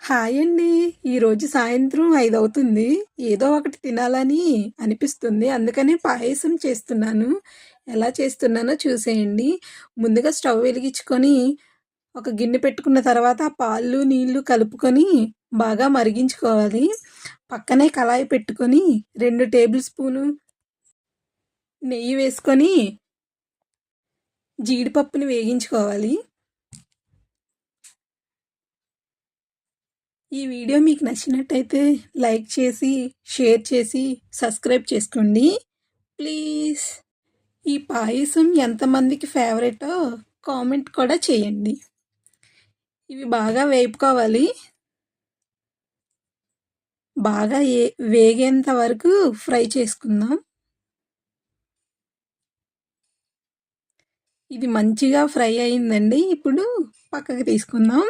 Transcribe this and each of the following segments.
Hi అండి. ఈరోజు సాయంత్రం ఐదు అవుతుంది ఏదో ఒకటి తినాలని అనిపిస్తుంది. అందుకనే పాయసం చేస్తున్నాను. ఎలా చేస్తున్నానో చూసేయండి. ముందుగా స్టవ్ వెలిగించుకొని ఒక గిన్నె పెట్టుకున్న తర్వాత పాలు నీళ్ళు కలుపుకొని బాగా మరిగించుకోవాలి. పక్కనే కళాయి పెట్టుకొని రెండు టేబుల్ స్పూను నెయ్యి వేసుకొని జీడిపప్పుని వేగించుకోవాలి. ఈ వీడియో మీకు నచ్చినట్టయితే లైక్ చేసి షేర్ చేసి సబ్స్క్రైబ్ చేసుకోండి. ప్లీజ్. ఈ పాయసం ఎంతమందికి ఫేవరెటో కామెంట్ కూడా చేయండి. ఇవి బాగా వేపుకోవాలి. బాగా ఏ వేగేంత వరకు ఫ్రై చేసుకుందాం. ఇది మంచిగా ఫ్రై అయిందండి. ఇప్పుడు పక్కకి తీసుకుందాం.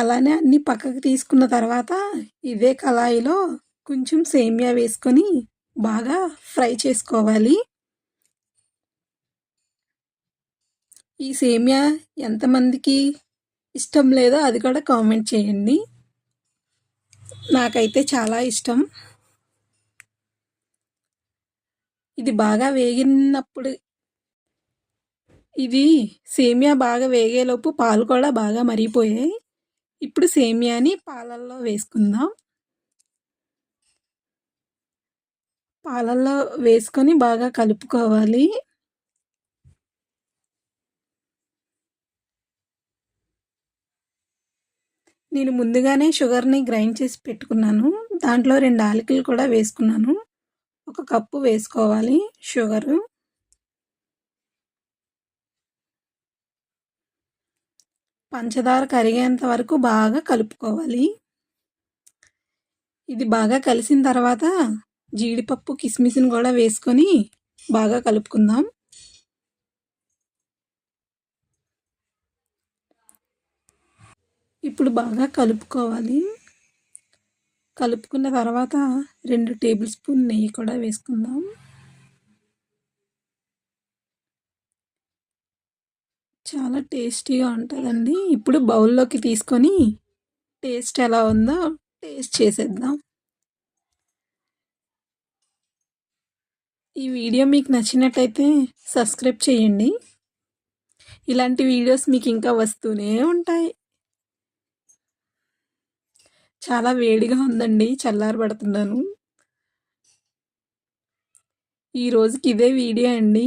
అలానే అన్నీ పక్కకు తీసుకున్న తర్వాత ఇదే కళాయిలో కొంచెం సేమియా వేసుకొని బాగా ఫ్రై చేసుకోవాలి. ఈ సేమియా ఎంతమందికి ఇష్టం లేదో అది కూడా కామెంట్ చేయండి. నాకైతే చాలా ఇష్టం. ఇది బాగా వేగినప్పుడు ఇది సేమియా బాగా వేగేలోపు పాలు కూడా బాగా మరిగిపోయాయి. ఇప్పుడు సేమియాని పాలల్లో వేసుకుందాం. పాలల్లో వేసుకొని బాగా కలుపుకోవాలి. నేను ముందుగానే షుగర్ని గ్రైండ్ చేసి పెట్టుకున్నాను. దాంట్లో రెండు ఆలికలు కూడా వేసుకున్నాను. ఒక కప్పు వేసుకోవాలి షుగరు. పంచదార కరిగేంత వరకు బాగా కలుపుకోవాలి. ఇది బాగా కలిసిన తర్వాత జీడిపప్పు కిస్మిస్ని కూడా వేసుకొని బాగా కలుపుకుందాం. ఇప్పుడు బాగా కలుపుకోవాలి. కలుపుకున్న తర్వాత రెండు టేబుల్ స్పూన్ నెయ్యి కూడా వేసుకుందాం. చాలా టేస్టీగా ఉంటుందండి. ఇప్పుడు బౌల్లోకి తీసుకొని టేస్ట్ ఎలా ఉందో టేస్ట్ చేసేద్దాం. ఈ వీడియో మీకు నచ్చినట్టయితే సబ్స్క్రైబ్ చేయండి. ఇలాంటి వీడియోస్ మీకు ఇంకా వస్తూనే ఉంటాయి. చాలా వేడిగా ఉందండి. చల్లారబడుతున్నాను. ఈ రోజుకి ఇదే వీడియో అండి.